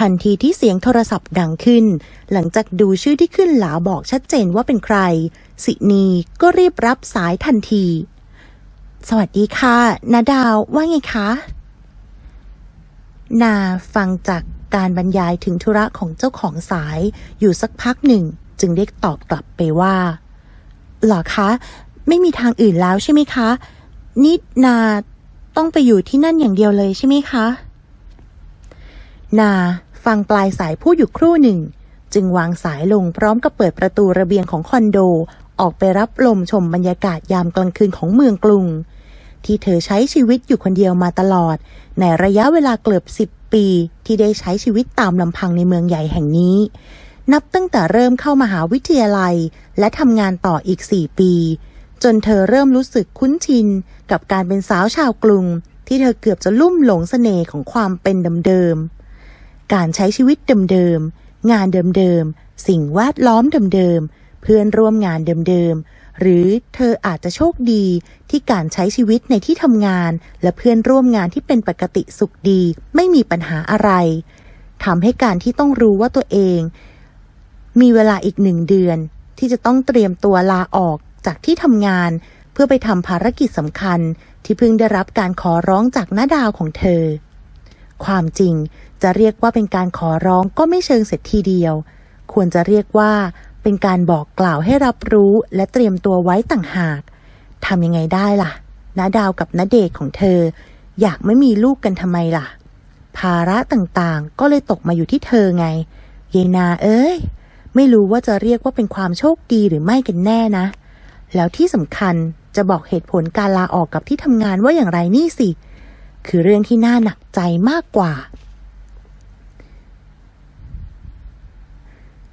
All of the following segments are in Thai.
ทันทีที่เสียงโทรศัพท์ดังขึ้น หลังจากดูชื่อที่ขึ้นหลาบอกชัดเจนว่าเป็นใคร สินีก็รีบรับสายทันที สวัสดีค่ะ นาดาวว่าไงคะ นาฟังจากการบรรยายถึงธุระของเจ้าของสายอยู่สักพักหนึ่ง จึงเรียกตอบกลับไปว่าหรอคะ ไม่มีทางอื่นแล้วใช่ไหมคะนี่นาต้องไปอยู่ที่นั่นอย่างเดียวเลยใช่ไหมคะ นา ฟังปลายสายพูดอยู่ครู่หนึ่ง จึงวางสายลงพร้อมกับเปิดประตูระเบียงของคอนโด ออกไปรับลมชมบรรยากาศยามกลางคืนของเมืองกรุง ที่เธอใช้ชีวิตอยู่คนเดียวมาตลอด ในระยะเวลาเกือบสิบปีที่ได้ใช้ชีวิตตามลำพังในเมืองใหญ่แห่งนี้ นับตั้งแต่เริ่มเข้ามาหาวิทยาลัย และทำงานต่ออีกสี่ปี จนเธอเริ่มรู้สึกคุ้นชิน กับการเป็นสาวชาวกรุง ที่เธอเกือบจะลุ่มหลงเสน่ห์ของความเป็นเดิมๆ การใช้ชีวิตเดิมๆ งานเดิมๆ สิ่งแวดล้อมเดิมๆ เพื่อนร่วมงานเดิมๆ หรือเธออาจจะโชคดีที่การใช้ชีวิตในที่ทำงาน และเพื่อนร่วมงานที่เป็นปกติสุขดี ไม่มีปัญหาอะไรทำให้การที่ต้องรู้ว่าตัวเอง มีเวลาอีกหนึ่งเดือน ที่จะต้องเตรียมตัวลาออกจากที่ทำงาน เพื่อไปทำภารกิจสำคัญ ที่เพิ่งได้รับการขอร้องจากน้าดาวของเธอ ความจริงจะเรียกว่าเป็นการขอร้องก็ไม่เชิงเสร็จทีเดียว ควรจะเรียกว่าเป็นการบอกกล่าวให้รับรู้และเตรียมตัวไว้ต่างหากทำยังไงได้ล่ะน้าดาวกับน้าเดชของเธอ อยากไม่มีลูกกันทำไมล่ะ ภาระต่างๆ ก็เลยตกมาอยู่ที่เธอไงเยายนาเอ้ย ไม่รู้ว่าจะเรียกว่าเป็นความโชคดีหรือไม่กันแน่นะ แล้วที่สำคัญจะบอกเหตุผลการลาออกกับที่ทำงานว่าอย่างไรนี่สิ คือเรื่องที่น่าหนักใจมากกว่า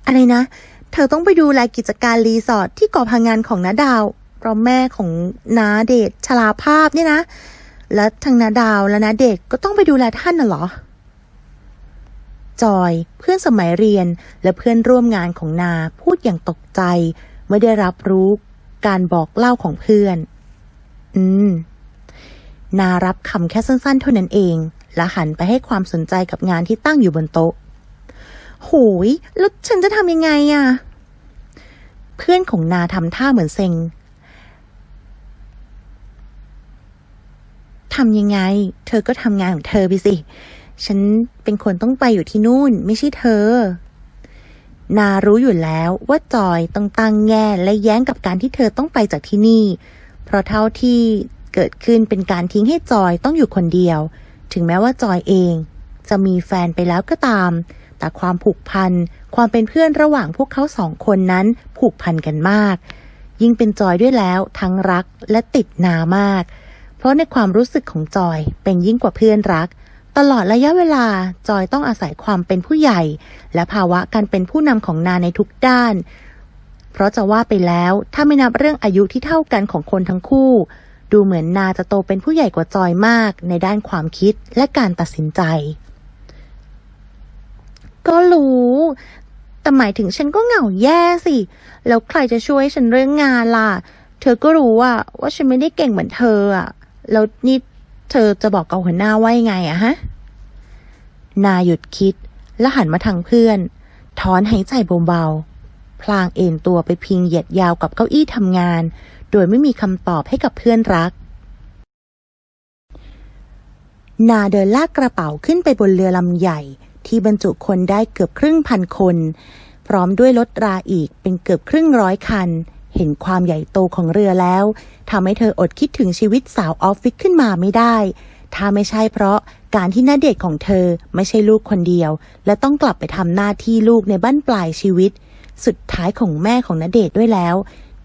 อะไรนะ เธอต้องไปดูแลกิจการรีสอร์ทที่เกาะพังงานของนาดาวเพราะแม่ของนาเดชชราภาพเนี่ยนะ และทางนาดาวและนาเดชก็ต้องไปดูแลท่านน่ะเหรอ จอยเพื่อนสมัยเรียนและเพื่อนร่วมงานของนาพูดอย่างตกใจเมื่อได้รับรู้การบอกเล่าของเพื่อน อืม นารับคำแค่สั้นๆเท่านั้นเอง และหันไปให้ความสนใจกับงานที่ตั้งอยู่บนโต๊ะโหยแล้วฉันจะทำยังไงอะเพื่อนของนาทำท่าเหมือนเซ็งทำยังไง เธอก็ทำงานของเธอไปสิ ฉันเป็นคนต้องไปอยู่ที่นู่น ไม่ใช่เธอ นารู้อยู่แล้วว่าจอยต้องตั้งแง่และแย้งกับการที่เธอต้องไปจากที่นี่ เพราะเท่าที่ เกิดขึ้นเป็นการทิ้งให้จอยต้องอยู่คนเดียว ถึงแม้ว่าจอยเอง จะมีแฟนไปแล้วก็ตาม แต่ความผูกพัน ความเป็นเพื่อนระหว่างพวกเขาสองคนนั้นผูกพันกันมาก ยิ่งเป็นจอยด้วยแล้วทั้งรักและติดนามาก เพราะในความรู้สึกของจอยเป็นยิ่งกว่าเพื่อนรักตลอดระยะเวลาจอยต้องอาศัยความเป็นผู้ใหญ่ และภาวะการเป็นผู้นำของนาในทุกด้าน เพราะจะว่าไปแล้วถ้าไม่นับเรื่องอายุที่เท่ากันของคนทั้งคู่ ดูเหมือนนาจะโตเป็นผู้ใหญ่กว่าจอยมากในด้านความคิดและการตัดสินใจ ก็รู้ แต่หมายถึงฉันก็เหงาแย่สิ แล้วใครจะช่วยฉันเรื่องงานล่ะ เธอก็รู้อะว่าฉันไม่ได้เก่งเหมือนเธออะแล้วนี่เธอจะบอกกับหัวหน้าว่ายังไงอะฮะ นาหยุดคิดและหันมาทางเพื่อน ถอนหายใจเบาๆ พลางเอนตัวไปพิงเหยียดยาวกับเก้าอี้ทำงาน โดยไม่มีคำตอบให้กับเพื่อนรัก นาเดินลากกระเป๋าขึ้นไปบนเรือลำใหญ่ ที่บรรจุคนได้เกือบครึ่งพันคน พร้อมด้วยรถราอีกเป็นเกือบครึ่งร้อยคัน เห็นความใหญ่โตของเรือแล้วทำให้เธออดคิดถึงชีวิตสาวออฟฟิศขึ้นมาไม่ได้ ถ้าไม่ใช่เพราะการที่หน้าเด็กของเธอไม่ใช่ลูกคนเดียว และต้องกลับไปทำหน้าที่ลูกในบ้านปลายชีวิต สุดท้ายของแม่ของนาเดชด้วยแล้ว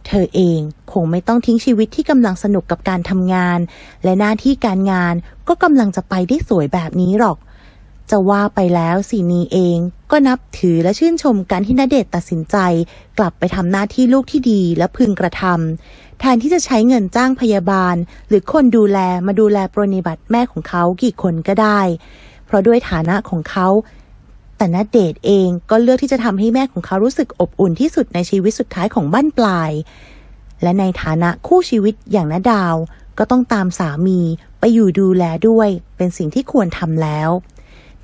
เธอเองคงไม่ต้องทิ้งชีวิตที่กำลังสนุกกับการทำงาน และหน้าที่การงานก็กำลังจะไปได้สวยแบบนี้หรอก จะว่าไปแล้วสีนีเองก็นับถือและชื่นชมการที่นเดชตัดสินใจ กลับไปทำหน้าที่ลูกที่ดีและพึงกระทำแทนที่จะใช้เงินจ้างพยาบาล หรือคนดูแลมาดูแลปรนนิบัติแม่ของเขากี่คนก็ได้ เพราะด้วยฐานะของเขา แต่ณเดชเองก็เลือกที่จะทำให้แม่ของเขารู้สึกอบอุ่นที่สุดในชีวิตสุดท้ายของบ้านปลาย และในฐานะคู่ชีวิตอย่างณดาว ก็ต้องตามสามีไปอยู่ดูแลด้วย เป็นสิ่งที่ควรทำแล้ว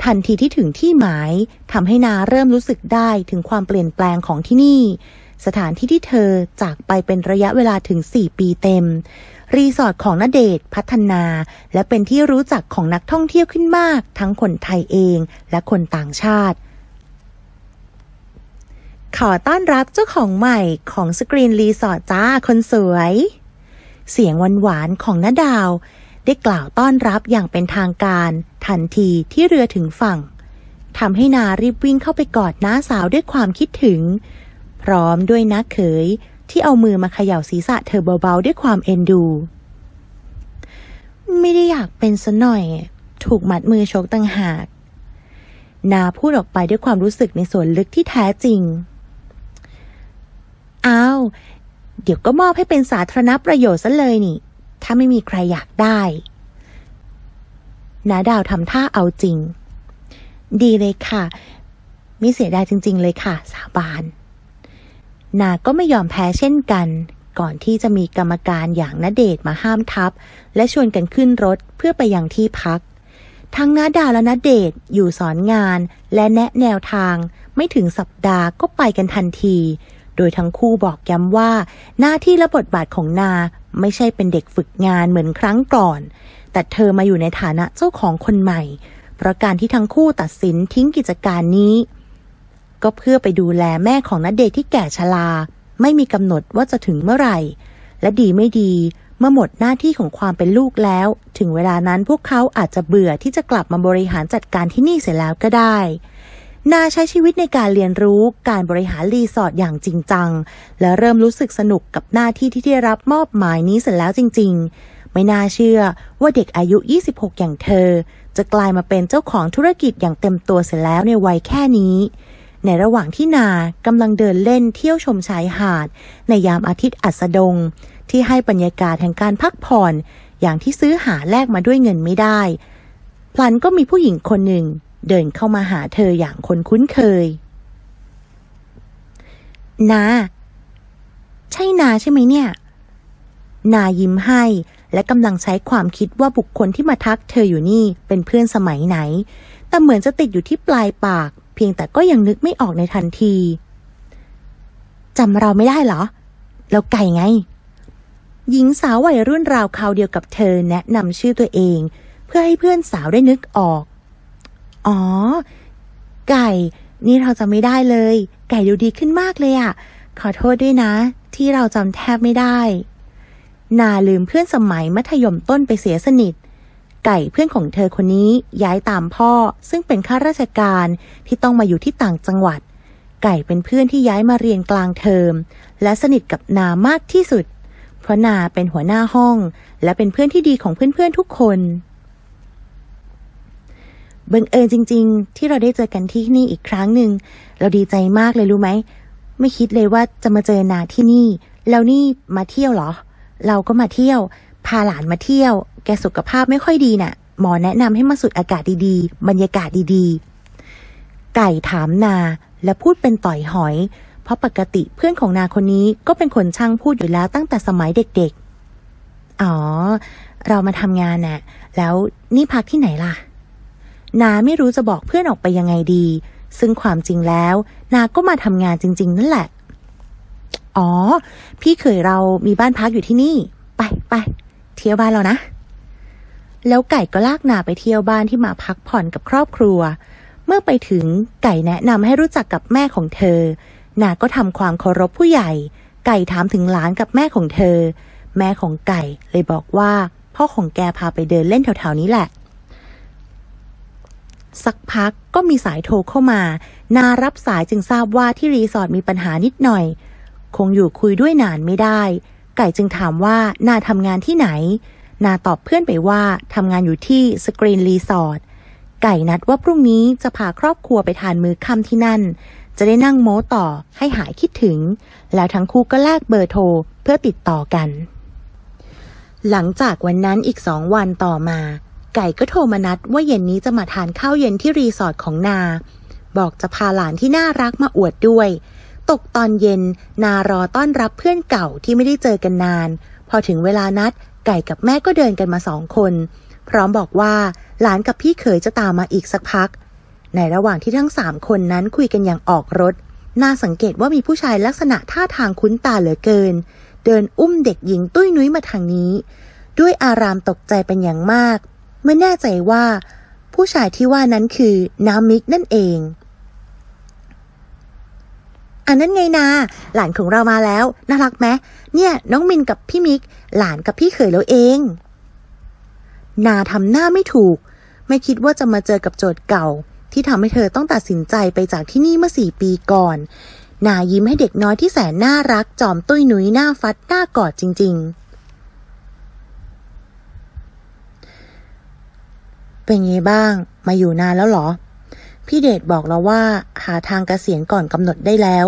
ทันทีที่ถึงที่หมายทำให้นาเริ่มรู้สึกได้ถึงความเปลี่ยนแปลงของที่นี่ สถานที่ที่เธอจากไปเป็นระยะเวลาถึง 4 ปีเต็ม รีสอร์ทของนเดชพัฒนา และเป็นที่รู้จักของนักท่องเที่ยวขึ้นมาก ทั้งคนไทยเองและคนต่างชาติ ขอต้อนรับเจ้าของใหม่ของสกรีนรีสอร์ทจ้าคนสวย เสียงหวานๆของนาดาว ได้กล่าวต้อนรับอย่างเป็นทางการ ทันทีที่เรือถึงฝั่งทำให้นารีบวิ่งเข้าไปกอดน้าสาวด้วยความคิดถึง พร้อมด้วยน้าเขย ที่เอามือมาเขย่าศีรษะเธอเบาๆ ด้วยความเอ็นดู ไม่ได้อยากเป็นซะหน่อย ถูกมัดมือชกตั้งหาก นาพูดออกไปด้วยความรู้สึกในส่วนลึกที่แท้จริง อ้าว เดี๋ยวก็มอบให้เป็นสาธารณประโยชน์ซะเลยนี่ ถ้าไม่มีใครอยากได้นาดาวทำท่าเอาจริง ดีเลยค่ะ ไม่เสียดายจริง ๆ เลยค่ะ สาบาน นาก็ไม่ยอมแพ้เช่นกัน ก่อนที่จะมีกรรมการอย่างนาเดชมาห้ามทับ และชวนกันขึ้นรถเพื่อไปยังที่พัก ทั้งนาดาวและนาเดชอยู่สอนงานและแนะแนวทาง ไม่ถึงสัปดาห์ก็ไปกันทันที โดยทั้งคู่บอกย้ำว่า หน้าที่และบทบาทของนาไม่ใช่เป็นเด็กฝึกงานเหมือนครั้งก่อน แต่เธอมาอยู่ในฐานะเจ้าของคนใหม่ เพราะการที่ทั้งคู่ตัดสินทิ้งกิจการนี้ ก็เพื่อไปดูแลแม่ของนัดเดทที่แก่ชราไม่มีกำหนดว่าจะถึงเมื่อไหร่ และดีไม่ดี เมื่อหมดหน้าที่ของความเป็นลูกแล้ว ถึงเวลานั้นพวกเขาอาจจะเบื่อที่จะกลับมาบริหารจัดการที่นี่เสียแล้วก็ได้ นาใช้ชีวิตในการเรียนรู้การบริหารรีสอร์ทอย่างจริงจัง และเริ่มรู้สึกสนุกกับหน้าที่ที่ได้รับมอบหมายนี้เสร็จแล้วจริง ๆ ไม่น่าเชื่อว่าเด็กอายุ 26 อย่างเธอ จะกลายมาเป็นเจ้าของธุรกิจอย่างเต็มตัวเสร็จแล้วในวัยแค่นี้ ในระหว่างที่นากำลังเดินเล่นเที่ยวชมชายหาด ในยามอาทิตย์อัสดง ที่ให้บรรยากาศแห่งการพักผ่อน อย่างที่ซื้อหาแลกมาด้วยเงินไม่ได้ พลันก็มีผู้หญิงคนหนึ่ง เดินเข้ามาหาเธออย่างคนคุ้นเคย นา ใช่นาใช่ไหมเนี่ย นายิ้มให้และกำลังใช้ความคิดว่าบุคคลที่มาทักเธออยู่นี่เป็นเพื่อนสมัยไหน แต่เหมือนจะติดอยู่ที่ปลายปาก พียงแต่ก็ยังนึกไม่ออกในทันทีจำเราไม่ได้เหรอ เราไก่ไง หญิงสาววัยรุ่นราวคราวเดียวกับเธอแนะนำชื่อตัวเอง เพื่อให้เพื่อนสาวได้นึกออก อ๋อ ไก่ นี่เราจำไม่ได้เลย ไก่ดูดีขึ้นมากเลยอะขอโทษด้วยนะ ที่เราจำแทบไม่ได้ นาลืมเพื่อนสมัยมัธยมต้นไปเสียสนิท ไก่เพื่อนของเธอคนนี้ย้ายตามพ่อ ซึ่งเป็นข้าราชการที่ต้องมาอยู่ที่ต่างจังหวัด ไก่เป็นเพื่อนที่ย้ายมาเรียนกลางเทอม และสนิทกับนามากที่สุด เพราะนาเป็นหัวหน้าห้อง และเป็นเพื่อนที่ดีของเพื่อนๆทุกคนบังเอิญจริง ๆ ที่เราได้เจอกันที่นี่อีกครั้งหนึ่งเราดีใจมากเลยรู้ไหมไม่คิดเลยว่าจะมาเจอนาที่นี่ แล้วนี่มาเที่ยวเหรอ เราก็มาเที่ยว พาหลานมาเที่ยว แกสุขภาพไม่ค่อยดีน่ะ หมอแนะนำให้มาสูดอากาศดีๆ บรรยากาศดีๆ ไก่ถามนาและพูดเป็นต่อยหอย เพราะปกติเพื่อนของนาคนนี้ก็เป็นคนช่างพูดอยู่แล้วตั้งแต่สมัยเด็กๆ อ๋อ เรามาทำงานน่ะ แล้วนี่พักที่ไหนล่ะ นาไม่รู้จะบอกเพื่อนออกไปยังไงดี ซึ่งความจริงแล้ว นาก็มาทำงานจริง ๆ นั่นแหละ อ๋อ พี่เขยเรามีบ้านพักอยู่ที่นี่ ไปไปเที่ยวบ้านเรานะ แล้วไก่ก็ลากนาไปเที่ยวบ้านที่มาพักผ่อนกับครอบครัว เมื่อไปถึงไก่แนะนำให้รู้จักกับแม่ของเธอ นาก็ทำความเคารพผู้ใหญ่ ไก่ถามถึงหลานกับแม่ของเธอ แม่ของไก่เลยบอกว่า พ่อของแกพาไปเดินเล่นแถวๆนี้แหละ สักพักก็มีสายโทรเข้ามา นารับสายจึงทราบว่าที่รีสอร์ทมีปัญหานิดหน่อย คงอยู่คุยด้วยนานไม่ได้ ไก่จึงถามว่านาทำงานที่ไหน นาตอบเพื่อนไปว่าทำงานอยู่ที่สกรีนรีสอร์ท ไก่นัดว่าพรุ่งนี้จะพาครอบครัวไปทานมื้อค่ำที่นั่น จะได้นั่งโม้ต่อให้หายคิดถึง แล้วทั้งคู่ก็แลกเบอร์โทรเพื่อติดต่อกัน หลังจากวันนั้นอีกสองวันต่อมา ไก่ก็โทรมานัดว่าเย็นนี้จะมาทานข้าวเย็นที่รีสอร์ทของนา บอกจะพาหลานที่น่ารักมาอวดด้วยตกตอนเย็นนารอต้อนรับเพื่อนเก่าที่ไม่ได้เจอกันนาน พอถึงเวลานัด ไก่กับแม่ก็เดินกันมาสองคน พร้อมบอกว่าหลานกับพี่เขยจะตามมาอีกสักพัก ในระหว่างที่ทั้งสามคนนั้นคุยกันอย่างออกรถ น่าสังเกตว่ามีผู้ชายลักษณะท่าทางคุ้นตาเหลือเกิน เดินอุ้มเด็กหญิงตุ้ยนุ้ยมาทางนี้ ด้วยอารามตกใจเป็นอย่างมาก เมื่อแน่ใจว่า ผู้ชายที่ว่านั้นคือน้ามิกนั่นเอง อันนั้นไงนา หลานของเรามาแล้ว น่ารักไหมเนี่ย น้องมินกับพี่มิก หลานกับพี่เขยแล้วเอง นาทำหน้าไม่ถูก ไม่คิดว่าจะมาเจอกับโจทย์เก่า ที่ทำให้เธอต้องตัดสินใจไปจากที่นี่เมื่อสี่ปีก่อน นายิ้มให้เด็กน้อยที่แสนน่ารัก จอมตุ้ยหนุยหน้าฟัดหน้ากอดจริง ๆ เป็นไงบ้าง มาอยู่นานแล้วเหรอ พี่เดชบอกเราว่าหาทางเกษียณก่อนกำหนดได้แล้ว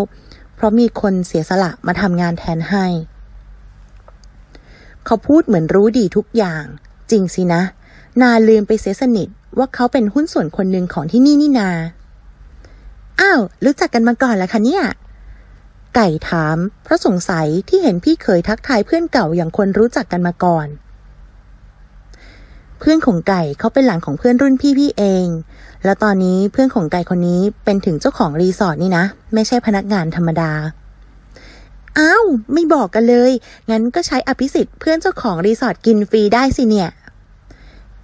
เพราะมีคนเสียสละมาทำงานแทนให้ เขาพูดเหมือนรู้ดีทุกอย่าง จริงสินะ นาลืมไปเสียสนิทว่าเขาเป็นหุ้นส่วนคนหนึ่งของที่นี่นี่นา อ้าว รู้จักกันมาก่อนแล้วคะเนี่ย ไก่ถาม เพราะสงสัยที่เห็นพี่เคยทักทายเพื่อนเก่าอย่างคนรู้จักกันมาก่อน เพื่อนของไก่เขาเป็นหลานของเพื่อนรุ่นพี่พี่เอง แล้วตอนนี้เพื่อนของไก่คนนี้เป็นถึงเจ้าของรีสอร์ทนี่นะ ไม่ใช่พนักงานธรรมดา อ้าว ไม่บอกกันเลย งั้นก็ใช้อภิสิทธิ์เพื่อนเจ้าของรีสอร์ทกินฟรีได้สิเนี่ย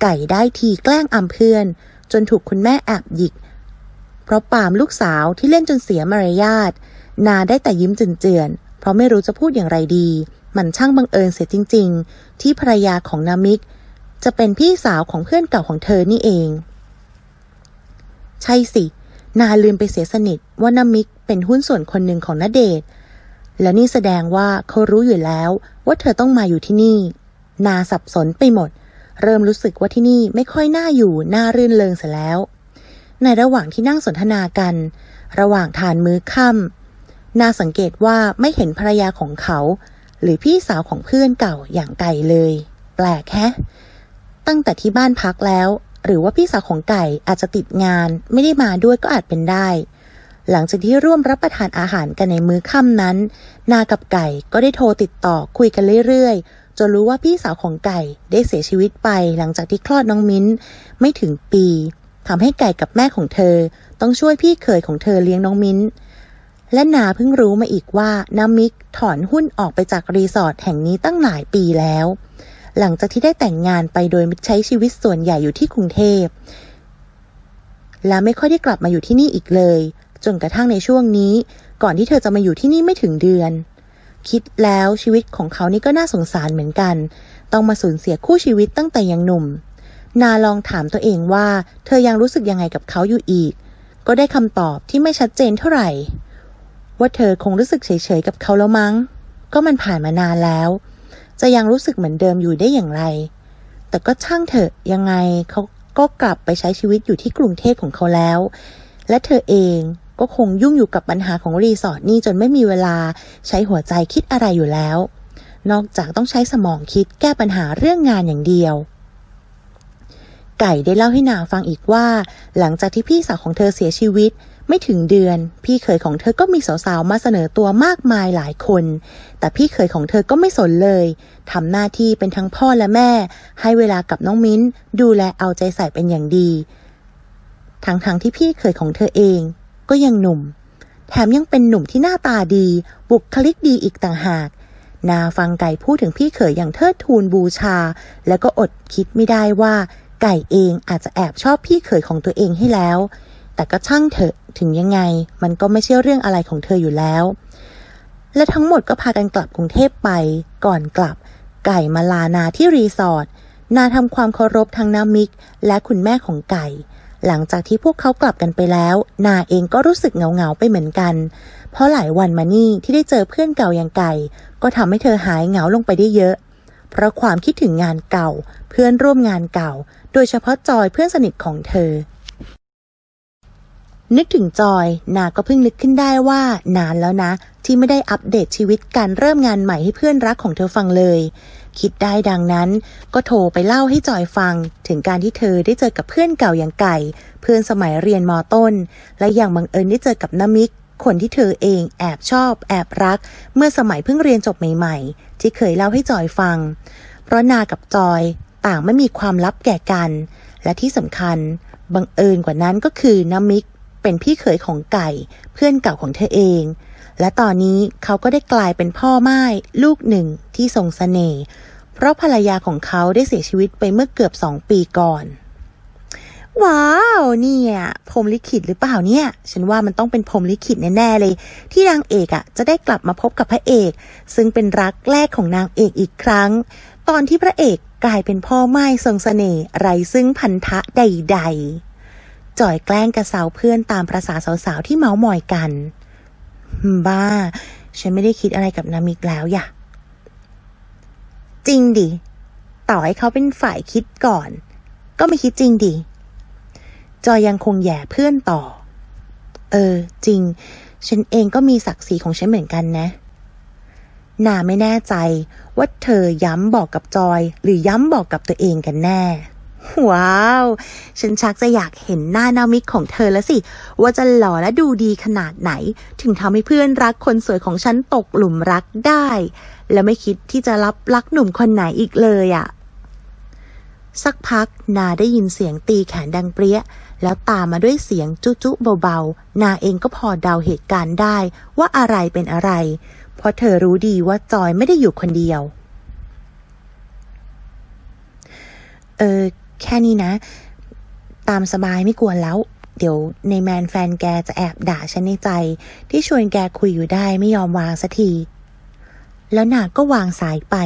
ไก่ได้ทีแกล้งอำเพื่อน จนถูกคุณแม่แอบหยิก เพราะปามลูกสาวที่เล่นจนเสียมารยาท นาได้แต่ยิ้มเจือนๆ เพราะไม่รู้จะพูดอย่างไรดี มันช่างบังเอิญเสียจริง ๆ ที่ภรรยาของนามิก จะเป็นพี่สาวของเพื่อนเก่าของเธอนี่เอง ใช่สิ นาลืมไปเสียสนิทว่านามิกเป็นหุ้นส่วนคนหนึ่งของนาเดชและนี่แสดงว่าเขารู้อยู่แล้วว่าเธอต้องมาอยู่ที่นี่ นาสับสนไปหมด เริ่มรู้สึกว่าที่นี่ไม่ค่อยน่าอยู่น่ารื่นเริงเสียแล้ว ในระหว่างที่นั่งสนทนากัน ระหว่างทานมื้อค่ำนาสังเกตว่าไม่เห็นภรรยาของเขา หรือพี่สาวของเพื่อนเก่าอย่างไก่เลย แปลกแฮะ ตั้งแต่ที่บ้านพักแล้ว หรือว่าพี่สาวของไก่อาจจะติดงาน ไม่ได้มาด้วยก็อาจเป็นได้ หลังจากที่ร่วมรับประทานอาหารกันในมื้อค่ำนั้น นากับไก่ก็ได้โทรติดต่อคุยกันเรื่อยๆจนรู้ว่าพี่สาวของไก่ได้เสียชีวิตไป หลังจากที่คลอดน้องมิ้นไม่ถึงปีทำให้ไก่กับแม่ของเธอ ต้องช่วยพี่เขยของเธอเลี้ยงน้องมิ้นและนาเพิ่งรู้มาอีกว่าน้ามิกถอนหุ้นออกไปจากรีสอร์ทแห่งนี้ตั้งหลายปีแล้ว หลังจากที่ได้แต่งงานไปโดยใช้ชีวิตส่วนใหญ่อยู่ที่กรุงเทพ และไม่ค่อยได้กลับมาอยู่ที่นี่อีกเลย จนกระทั่งในช่วงนี้ ก่อนที่เธอจะมาอยู่ที่นี่ไม่ถึงเดือน คิดแล้วชีวิตของเขานี่ก็น่าสงสารเหมือนกัน ต้องมาสูญเสียคู่ชีวิตตั้งแต่ยังหนุ่ม นาลองถามตัวเองว่า เธอยังรู้สึกยังไงกับเขาอยู่อีก ก็ได้คำตอบที่ไม่ชัดเจนเท่าไหร่ ว่าเธอคงรู้สึกเฉยๆกับเขาแล้วมั้ง ก็มันผ่านมานานแล้ว จะยังรู้สึกเหมือนเดิมอยู่ได้อย่างไร แต่ก็ช่างเถอะยังไงเขาก็กลับไปใช้ชีวิตอยู่ที่กรุงเทพของเขาแล้ว และเธอเองก็คงยุ่งอยู่กับปัญหาของรีสอร์ทนี่จนไม่มีเวลาใช้หัวใจคิดอะไรอยู่แล้ว นอกจากต้องใช้สมองคิดแก้ปัญหาเรื่องงานอย่างเดียว ไก่ได้เล่าให้นาฟังอีกว่า หลังจากที่พี่สาวของเธอเสียชีวิต ไม่ถึงเดือน พี่เขยของเธอก็มีสาวๆมาเสนอตัวมากมายหลายคน แต่พี่เขยของเธอก็ไม่สนเลยทำหน้าที่เป็นทั้งพ่อและแม่ ให้เวลากับน้องมิ้น ดูแลเอาใจใส่เป็นอย่างดี ทั้งๆทที่พี่เขยของเธอเอง ก็ยังหนุ่ม แถมยังเป็นหนุ่มที่หน้าตาดี บุคลิกดีอีกต่างหากนาฟังไก่พูดถึงพี่เขยอย่างเทิดทูนบูชา แล้วก็อดคิดไม่ได้ว่า ไก่เองอาจจะแอบชอบพี่เขยของตัวเองให้แล้ว แต่ก็ช่างเถอะ ถึงยังไง มันก็ไม่ใช่เรื่องอะไรของเธออยู่แล้ว และทั้งหมดก็พากันกลับกรุงเทพไป ก่อนกลับ ไก่มาลานาที่รีสอร์ทนาทำความเคารพทั้งน้ามิก และคุณแม่ของไก่ หลังจากที่พวกเขากลับกันไปแล้ว นาเองก็รู้สึกเหงาๆไปเหมือนกัน เพราะหลายวันมานี่ที่ได้เจอเพื่อนเก่าอย่างไก่ ก็ทำให้เธอหายเหงาลงไปได้เยอะ เพราะความคิดถึงงานเก่า เพื่อนร่วมงานเก่า โดยเฉพาะจอยเพื่อนสนิทของเธอ นึกถึงจอยนาก็เพิ่งนึกขึ้นได้ว่านานแล้วนะ ที่ไม่ได้อัปเดตชีวิตการเริ่มงานใหม่ให้เพื่อนรักของเธอฟังเลย คิดได้ดังนั้น ก็โทรไปเล่าให้จอยฟัง ถึงการที่เธอได้เจอกับเพื่อนเก่าอย่างไก่ เพื่อนสมัยเรียนมต้น และอย่างบังเอิญได้เจอกับน้ามิกคนที่เธอเองแอบชอบ แอบรัก เมื่อสมัยเพิ่งเรียนจบใหม่ ๆ ที่เคยเล่าให้จอยฟัง เพราะนากับจอยต่างไม่มีความลับแก่กัน และที่สำคัญบังเอิญกว่านั้นก็คือน้ำมิก เป็นพี่เขยของไก่ เพื่อนเก่าของเธอเอง และตอนนี้เขาก็ได้กลายเป็นพ่อไม้ลูกหนึ่งที่ทรงสเสน่ห์เพราะภรรยาของเขาได้เสียชีวิตไปเมื่อเกือบสองปีก่อนว้าวเนี่ยพรมลิขิตหรือเปล่าเนี่ย ฉันว่ามันต้องเป็นพรมลิขิตแน่ๆเลย ที่นางเอกอะ่ะ จะได้กลับมาพบกับพระเอก ซึ่งเป็นรักแรกของนางเอกอีกครั้ง ตอนที่พระเอกกลายเป็นพ่อไม้ทรงสเสน่ห์ไรซึ่งพันธะใดๆ จ่อยแกล้งกระเซาเพื่อนตามประษาสาวๆที่เมาส์มอยกัน บ้า ฉันไม่ได้คิดอะไรกับนามิกแล้วอย่ะ จริงดิ ต่อให้เขาเป็นฝ่ายคิดก่อน ก็ไม่คิดจริงดิ จอยยังคงแย่เพื่อนต่อ เออ จริง ฉันเองก็มีศักดิ์ศรีของฉันเหมือนกันนะนาไม่แน่ใจว่าเธอย้ำบอกกับจอย หรือย้ำบอกกับตัวเองกันแน่ ว้าว ฉันชักจะอยากเห็นหน้านามิกของเธอแล้วสิ ว่าจะหล่อและดูดีขนาดไหน ถึงทำให้เพื่อนรักคนสวยของฉันตกหลุมรักได้ และไม่คิดที่จะรับรักหนุ่มคนไหนอีกเลยอะ่ะ สักพักนาได้ยินเสียงตีแขนดังเปรี้ย แล้วตามมาด้วยเสียงจุจุเบาๆ นาเองก็พอเดาเหตุการณ์ได้ว่าอะไรเป็นอะไร เพราะเธอรู้ดีว่าจอยไม่ได้อยู่คนเดียว เออ แค่นี้นะ ตามสบายไม่กวนแล้ว เดี๋ยวในแมนแฟนแกจะแอบด่าฉันในใจ ที่ชวนแกคุยอยู่ได้ไม่ยอมวางสักที แล้วนาก็วางสายไป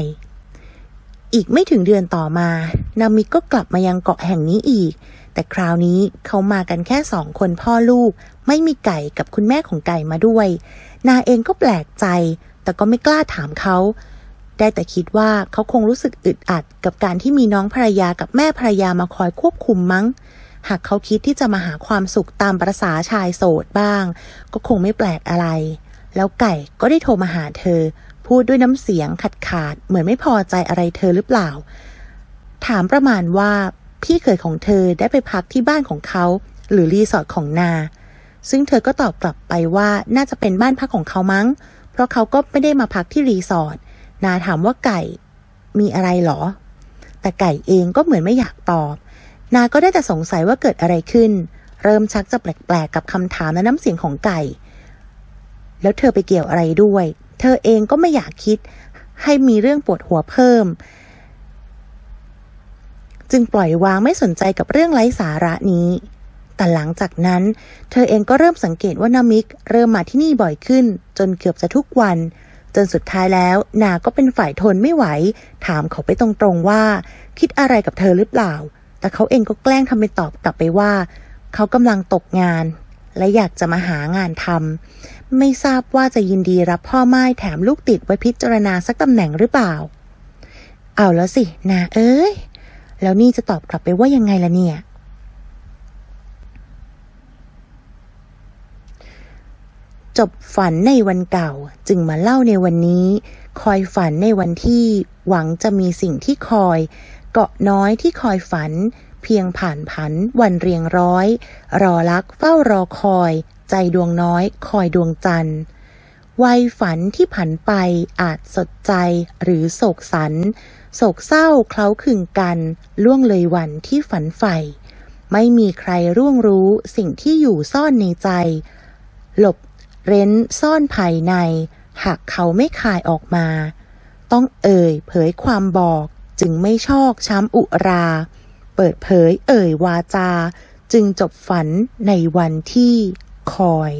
อีกไม่ถึงเดือนต่อมา นามิกก็กลับมายังเกาะแห่งนี้อีก แต่คราวนี้เขามากันแค่สองคนพ่อลูก ไม่มีไก่กับคุณแม่ของไก่มาด้วย นาเองก็แปลกใจ แต่ก็ไม่กล้าถามเขา ได้แต่คิดว่าเขาคงรู้สึกอึดอัดกับการที่มีน้องภรรยากับแม่ภรรยามาคอยควบคุมมั้ง หากเขาคิดที่จะมาหาความสุขตามประษาชายโสดบ้าง ก็คงไม่แปลกอะไร แล้วไก่ก็ได้โทรมาหาเธอ พูดด้วยน้ำเสียงขาดขาดเหมือนไม่พอใจอะไรเธอหรือเปล่า ถามประมาณว่าพี่เขยของเธอได้ไปพักที่บ้านของเขา หรือรีสอร์ทของนา ซึ่งเธอก็ตอบกลับไปว่าน่าจะเป็นบ้านพักของเขามั้ง เพราะเขาก็ไม่ได้มาพักที่รีสอร์ท นาถามว่าไก่มีอะไรหรอ แต่ไก่เองก็เหมือนไม่อยากตอบ นาก็ได้แต่สงสัยว่าเกิดอะไรขึ้น เริ่มชักจะแปลกๆกับคำถามและน้ำเสียงของไก่ แล้วเธอไปเกี่ยวอะไรด้วย เธอเองก็ไม่อยากคิด ให้มีเรื่องปวดหัวเพิ่ม จึงปล่อยวางไม่สนใจกับเรื่องไร้สาระนี้แต่หลังจากนั้น เธอเองก็เริ่มสังเกตว่านามิก เริ่มมาที่นี่บ่อยขึ้น จนเกือบจะทุกวัน จนสุดท้ายแล้วนาก็เป็นฝ่ายทนไม่ไหว ถามเขาไปตรงๆว่า คิดอะไรกับเธอหรือเปล่า แต่เขาเองก็แกล้งทำเป็นตอบกลับไปว่า เขากำลังตกงาน และอยากจะมาหางานทำไม่ทราบว่าจะยินดีรับพ่อไม้แถมลูกติดไว้พิจารณาสักตำแหน่งหรือเปล่า เอาแล้วสินาเอ้ยแล้วนี่จะตอบกลับไปว่ายังไงล่ะเนี่ย จบฝันในวันเก่าจึงมาเล่าในวันนี้ คอยฝันในวันที่ หวังจะมีสิ่งที่คอย เกาะน้อยที่คอยฝัน เพียงผ่านผันวันเรียงร้อย รอรักเฝ้ารอคอย ใจดวงน้อยคอยดวงจันทร์วัยฝันที่ผันไปอาจสดใจหรือโศกสัน โศกเศร้าเคล้าคึงกัน ล่วงเลยวันที่ฝันใฝ่ ไม่มีใครร่วงรู้สิ่งที่อยู่ซ่อนในใจ หลบ เร้นซ่อนภายใน หากเขาไม่คายออกมา ต้องเอ่ยเผยความบอกจึงไม่ชอกช้ำอุรา เปิดเผยเอ่ยวาจา จึงจบฝันในวันที่คอย